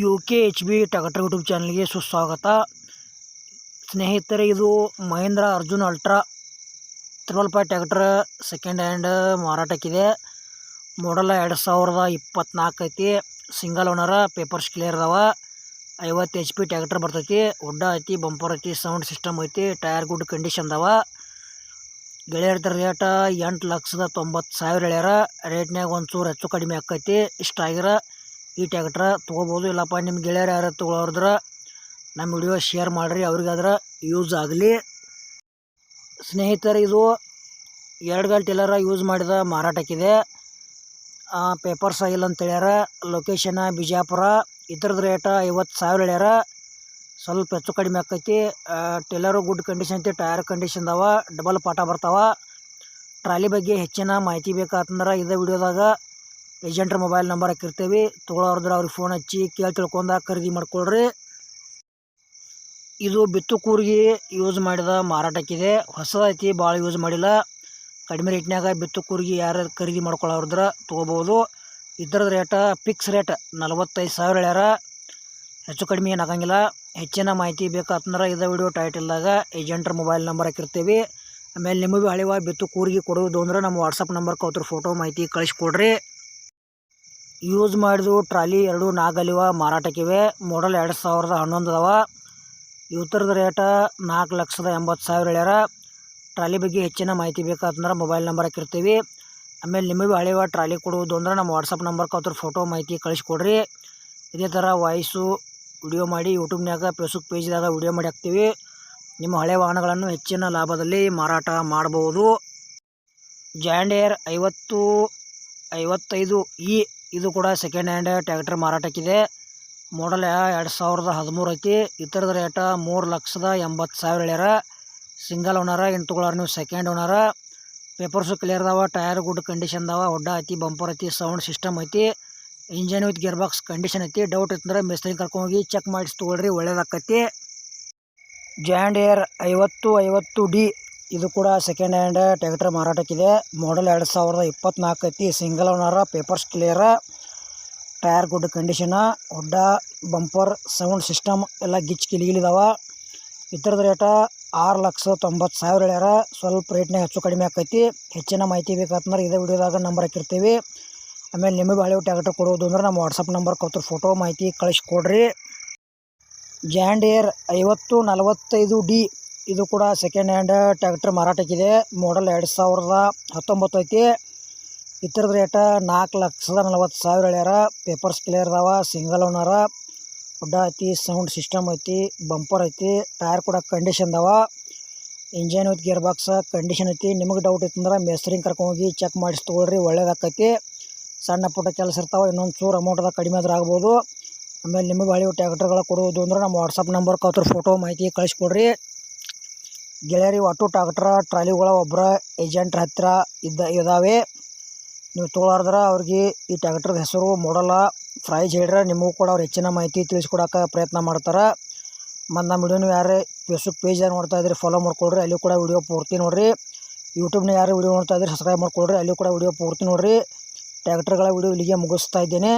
You K H B ಟಗಟರ್ YouTube ಚಾನಲ್ಗೆ ಸುಸ್ವಾಗತ. ಸ್ನೇಹಿತರೆ, ಇದು Mahindra Arjun ultra triple five tractor second hand ಮಾರಾಟಕ್ಕಿದೆ. Model ಎರಡು ಸಾವಿರದ ಇಪ್ಪತ್ನಾಲ್ಕು ಐತಿ. ಸಿಂಗಲ್ ಓನರ ಪೇಪರ್ಸ್ ಕ್ಲಿಯರ್ ಅದಾವ. ಐವತ್ತು ಎಚ್ ಪಿ ಟ್ಯಾಕ್ಟ್ರ್ ಬರ್ತೈತಿ. ಉಡ್ಡ ಐತಿ ಬಂಪರ್ ಐತಿ ಸೌಂಡ್ ಸಿಸ್ಟಮ್ ಐತಿ ಟೈರ್ ಗುಡ್ ಕಂಡೀಷನ್ ಅದಾವ. ಗೆಳೆಯರ್ದ ರೇಟ ಎಂಟು ಲಕ್ಷದ ತೊಂಬತ್ತು ಸಾವಿರ ಹೇಳ್ಯಾರ ರೇಟ್ನಾಗ ಒಂಚೂರು ಹೆಚ್ಚು ಕಡಿಮೆ ಆಕೈತಿ. ಇಷ್ಟ ಆಗಿರ ಈ ಟ್ಯಾಕ್ಟ್ರ ತೊಗೋಬೋದು. ಇಲ್ಲಪ್ಪ ನಿಮ್ಮ ಗೆಳೆಯರು ಯಾರು ತೊಗೊಳೋದ್ರ ನಮ್ಮ ವಿಡಿಯೋ ಶೇರ್ ಮಾಡಿರಿ. ಅವ್ರಿಗಾದ್ರೆ ಯೂಸ್ ಆಗಲಿ. ಸ್ನೇಹಿತರು, ಇದು ಎರಡು ಗಂಟೆ ಯೂಸ್ ಮಾಡಿದ ಮಾರಾಟಕ್ಕಿದೆ. ಪೇಪರ್ಸ್ ಆಗಿಲ್ಲ ಅಂತ ಹೇಳ್ಯಾರ. ಲೊಕೇಶನ ಬಿಜಾಪುರ. ಇದ್ರದ್ದು ರೇಟ ಐವತ್ತು ಸಾವಿರ ಹೇಳ್ಯಾರ ಸ್ವಲ್ಪ ಹೆಚ್ಚು ಕಡಿಮೆ ಆಕೈತಿ. ಟೇಲರು ಗುಡ್ ಕಂಡೀಷನ್ ಐತಿ ಟೈರ್ ಕಂಡೀಷನ್ ಅದಾವ ಡಬಲ್ ಪಾಠ ಬರ್ತಾವ. ಟ್ರಾಲಿ ಬಗ್ಗೆ ಹೆಚ್ಚಿನ ಮಾಹಿತಿ ಬೇಕಾತಂದ್ರೆ ಇದೇ ವಿಡಿಯೋದಾಗ ಏಜೆಂಟ್ರ ಮೊಬೈಲ್ ನಂಬರ್ ಹಾಕಿರ್ತೀವಿ. ತೊಗೊಳೋರ್ದ್ರೆ ಅವ್ರಿಗೆ ಫೋನ್ ಹಚ್ಚಿ ಕೇಳಿ ತಿಳ್ಕೊಂಡ ಖರೀದಿ ಮಾಡ್ಕೊಳ್ರಿ. ಇದು ಬಿತ್ತು ಕೂರಿಗೆ ಯೂಸ್ ಮಾಡಿದ ಮಾರಾಟಕ್ಕಿದೆ. ಹೊಸದೈತಿ ಭಾಳ ಯೂಸ್ ಮಾಡಿಲ್ಲ. ಕಡಿಮೆ ರೇಟ್ನಾಗ ಬಿತ್ತು ಕೂರಿಗೆ ಯಾರು ಖರೀದಿ ಮಾಡ್ಕೊಳ್ಳೋರ್ದ್ರೆ ತೊಗೋಬೋದು ಇದ್ರದ್ದು ರೇಟ ಫಿಕ್ಸ್ ರೇಟ್ ನಲವತ್ತೈದು ಸಾವಿರ ಹೇಳ್ಯಾರ. ಹೆಚ್ಚು ಕಡಿಮೆ ಏನು ಆಗಂಗಿಲ್ಲ. ಹೆಚ್ಚಿನ ಮಾಹಿತಿ ಬೇಕಾತಂದ್ರೆ ಇದೇ ವಿಡಿಯೋ ಟೈಟಲ್ದಾಗ ಏಜೆಂಟ್ರ ಮೊಬೈಲ್ ನಂಬರ್ ಹಾಕಿರ್ತೀವಿ. ಆಮೇಲೆ ನಿಮಗೆ ಹಳೆವ ಬಿತ್ತು ಕೂರಿಗೆ ಕೊಡೋದು ಅಂದ್ರೆ ನಮ್ಮ ವಾಟ್ಸಪ್ ನಂಬರ್ ಅವ್ರ ಫೋಟೋ ಮಾಹಿತಿ ಕಳಿಸ್ಕೊಡ್ರಿ. ಯೂಸ್ ಮಾಡಿದ್ವು ಟ್ರಾಲಿ ಎರಡು ನಾಲ್ಕಲಿವ ಮಾರಾಟಕ್ಕಿವೆ. ಮಾಡಲ್ ಎರಡು ಸಾವಿರದ ಹನ್ನೊಂದು ಅದಾವ. ಇವತ್ತರದ ರೇಟ ನಾಲ್ಕು ಲಕ್ಷದ ಎಂಬತ್ತು ಸಾವಿರ ಹೇಳ್ಯಾರ. ಟ್ರಾಲಿ ಬಗ್ಗೆ ಹೆಚ್ಚಿನ ಮಾಹಿತಿ ಬೇಕಾತಂದ್ರೆ ಮೊಬೈಲ್ ನಂಬರ್ ಹಾಕಿರ್ತೀವಿ. ಆಮೇಲೆ ನಿಮಗೆ ಹಳೆವ ಟ್ರಾಲಿ ಕೊಡುವುದು ಅಂದ್ರೆ ನಮ್ಮ ವಾಟ್ಸಪ್ ನಂಬರ್ ಅವ್ರ ಫೋಟೋ ಮಾಹಿತಿ ಕಳಿಸ್ಕೊಡ್ರಿ. ಇದೇ ಥರ ವಾಯ್ಸು ವಿಡಿಯೋ ಮಾಡಿ ಯೂಟ್ಯೂಬ್ನಾಗ ಫೇಸ್ಬುಕ್ ಪೇಜ್ದಾಗ ವಿಡಿಯೋ ಮಾಡಿ ಹಾಕ್ತೀವಿ. ನಿಮ್ಮ ಹಳೆ ವಾಹನಗಳನ್ನು ಹೆಚ್ಚಿನ ಲಾಭದಲ್ಲಿ ಮಾರಾಟ ಮಾಡಬಹುದು ಜಾಂಡೇರ್ ಐವತ್ತು, ಐವತ್ತೈದು ಇ ಇದು ಕೂಡ ಸೆಕೆಂಡ್ ಹ್ಯಾಂಡ್ ಟ್ಯಾಕ್ಟರ್ ಮಾರಾಟಕ್ಕಿದೆ. ಮಾಡಲ್ ಎರಡು ಸಾವಿರದ ಹದಿಮೂರು ಐತಿ. ಇತರದ ರೇಟ ಮೂರು ಲಕ್ಷದ ಎಂಬತ್ತು ಸಾವಿರ ಹೇಳ್ಯಾರ. ಸಿಂಗಲ್ ಓನರ ತೊಗೊಳಾರ ನೀವು ಸೆಕೆಂಡ್ ಓನರ ಪೇಪರ್ಸು ಕ್ಲಿಯರ್ ಅದಾವ ಟೈರ್ ಗುಡ್ ಕಂಡೀಷನ್ ಅದಾವ, ಹೊಡ್ಡ ಐತಿ ಬಂಪರ್ ಐತಿ ಸೌಂಡ್ ಸಿಸ್ಟಮ್ ಐತಿ. Engine with gear box condition ಐತಿ. ಡೌಟ್ ಇತ್ತಂದ್ರೆ ಮಿಸ್ತ್ರಿ ಕರ್ಕೊಂಡೋಗಿ ಚೆಕ್ ಮಾಡಿಸಿ ತೊಗೊಳ್ರಿ, ಒಳ್ಳೇದಾಕತಿ. ಜಾಂಡ್ ಏರ್ ಐವತ್ತು ಐವತ್ತು ಡಿ ಇದು ಕೂಡ ಸೆಕೆಂಡ್ ಹ್ಯಾಂಡ್ ಟ್ಯಾಕ್ಟರ್ ಮಾರಾಟಕ್ಕಿದೆ. ಮಾಡಲ್ ಎರಡು ಸಾವಿರದ ಇಪ್ಪತ್ನಾಲ್ಕು ಐತಿ single ಓನರ papers ಕ್ಲಿಯರ tyre good ಕಂಡೀಷನ ಹೊಡ್ಡ bumper sound system ಎಲ್ಲ ಗಿಚ್ ಕಿಲಿಗಿಲಿದಾವ. ಇದ್ರದ್ದು ರೇಟ ಆರು ಲಕ್ಷ ತೊಂಬತ್ತು ಸಾವಿರ ಹೇಳ್ಯಾರ. ಸ್ವಲ್ಪ ರೇಟ್ನಾಗ ಹೆಚ್ಚು ಕಡಿಮೆ ಆಕೈತಿ. ಹೆಚ್ಚಿನ ಮಾಹಿತಿ ಬೇಕಂತಂದ್ರೆ ಇದೇ ವಿಡಿಯೋದಾಗ ನಂಬರ್ ಹಾಕಿರ್ತೀವಿ. ಆಮೇಲೆ ನಿಮಗೆ ಹಳೆ ಟ್ಯಾಕ್ಟರ್ ಕೊಡೋದು ಅಂದ್ರೆ ನಮ್ಮ ವಾಟ್ಸಪ್ ನಂಬರ್ ಕೊಡ್ತಾರೆ ಫೋಟೋ ಮಾಹಿತಿ ಕಳಿಸ್ಕೊಡ್ರಿ. ಜಾಂಡ್ ಏರ್ ಐವತ್ತು ನಲವತ್ತೈದು ಡಿ ಇದು ಕೂಡ ಸೆಕೆಂಡ್ ಹ್ಯಾಂಡ್ ಟ್ಯಾಕ್ಟರ್ ಮಾರಾಟಕ್ಕಿದೆ ಮಾಡಲ್ ಎರಡು ಸಾವಿರದ ಹತ್ತೊಂಬತ್ತು ಐತಿ. ಇತರದ ರೇಟ ನಾಲ್ಕು ಲಕ್ಷದ ನಲವತ್ತು ಸಾವಿರ ಹೇಳ್ಯಾರ. ಪೇಪರ್ಸ್ ಕ್ಲಿಯರ್ ಅದಾವ ಸಿಂಗಲ್ ಓನರ ಗುಡ್ಡ ಐತಿ ಸೌಂಡ್ ಸಿಸ್ಟಮ್ ಐತಿ ಬಂಪರ್ ಐತಿ ಟೈರ್ ಕೂಡ ಕಂಡೀಷನ್ ಅದಾವ. Engine with gear box condition ಐತಿ. ನಿಮಗೆ ಡೌಟ್ ಇತ್ತಂದ್ರೆ ಮೇಸ್ತ್ರಿಂಗ್ ಕರ್ಕೊಂಡೋಗಿ ಚೆಕ್ ಮಾಡಿಸಿ ತೊಗೊಳ್ರಿ, ಒಳ್ಳೇದಾಕೈತಿ. ಸಣ್ಣ ಪುಟ್ಟ ಕೆಲಸ ಇರ್ತಾವೆ, ಇನ್ನೊಂದು ಚೂರು ಅಮೌಂಟ್ದಾಗ ಕಡಿಮೆ ಆದ್ರೆ ಆಗ್ಬೋದು. ಆಮೇಲೆ ನಿಮಗೆ ಬಾಳೆ ಟ್ಯಾಕ್ಟ್ರ್ಗಳು ಕೊಡುವುದು ಅಂದ್ರೆ ನಮ್ಮ ವಾಟ್ಸಪ್ ನಂಬರ್ ಅವ್ರ ಫೋಟೋ ಮಾಹಿತಿ ಕಳಿಸ್ಕೊಡ್ರಿ. ಗೆಳೆಯರಿ, ಒಟ್ಟು ಟ್ಯಾಕ್ಟ್ರ ಟ್ರಾಲಿಗಳ ಒಬ್ಬರ ಏಜೆಂಟ್ರ ಹತ್ತಿರ ಇದ್ದ ಇದ್ದಾವೆ ನೀವು ತೊಗೊಳಾರ್ದ್ರೆ ಅವ್ರಿಗೆ ಈ ಟ್ಯಾಕ್ಟ್ರದ ಹೆಸರು ಮಾಡಲ್ಲ ಪ್ರೈಸ್ ಹೇಳ್ರೆ, ನಿಮಗೂ ಕೂಡ ಅವ್ರು ಹೆಚ್ಚಿನ ಮಾಹಿತಿ ತಿಳಿಸ್ಕೊಡೋಕೆ ಪ್ರಯತ್ನ ಮಾಡ್ತಾರೆ. ಮತ್ತು ನಮ್ಮ ವಿಡಿಯೋನು ಯಾರು ಯಾರೇ ಫೇಸ್ಬುಕ್ ಪೇಜ್ ನೋಡ್ತಾ ಇದ್ರಿ ಫಾಲೋ ಮಾಡ್ಕೊಳ್ರಿ, ಅಲ್ಲಿ ಕೂಡ ವಿಡಿಯೋ ಪೂರ್ತಿ ನೋಡಿರಿ. ಯೂಟ್ಯೂಬ್ನ ಯಾರು ವಿಡಿಯೋ ನೋಡ್ತಾ ಇದ್ರಿ ಸಬ್ಸ್ಕ್ರೈಬ್ ಮಾಡ್ಕೊಳ್ರಿ, ಅಲ್ಲಿ ಕೂಡ ವಿಡಿಯೋ ಪೂರ್ತಿ ನೋಡಿರಿ. ಟ್ಯಾಕ್ಟರ್ಗಳ ವಿಡಿಯೋ ಇಲ್ಲಿಗೆ ಮುಗಿಸ್ತಾ ಇದ್ದೇನೆ.